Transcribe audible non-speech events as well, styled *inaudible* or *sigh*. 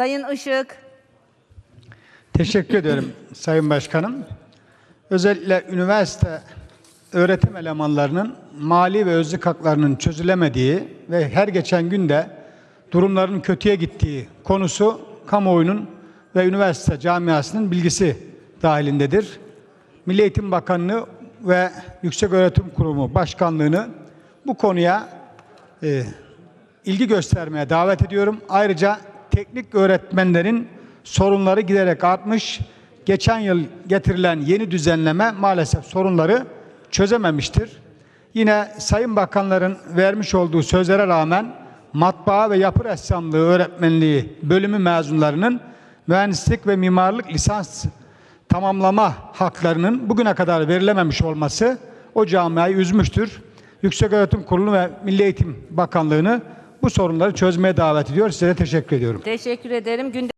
Sayın Işık. Teşekkür ederim *laughs* Sayın Başkanım. Özellikle üniversite öğretim elemanlarının mali ve özlük haklarının çözülemediği ve her geçen günde durumların kötüye gittiği konusu kamuoyunun ve üniversite camiasının bilgisi dahilindedir. Milli Eğitim Bakanlığı ve Yükseköğretim Kurumu Başkanlığı'nı bu konuya e, ilgi göstermeye davet ediyorum. Ayrıca teknik öğretmenlerin sorunları giderek artmış. Geçen yıl getirilen yeni düzenleme maalesef sorunları çözememiştir. Yine Sayın Bakanların vermiş olduğu sözlere rağmen matbaa ve yapı ressamlığı öğretmenliği bölümü mezunlarının mühendislik ve mimarlık lisans tamamlama haklarının bugüne kadar verilememiş olması o camiayı üzmüştür. Yükseköğretim Kurulu ve Milli Eğitim Bakanlığı'nı bu sorunları çözmeye davet ediyor. Size teşekkür ediyorum. Teşekkür ederim. Günde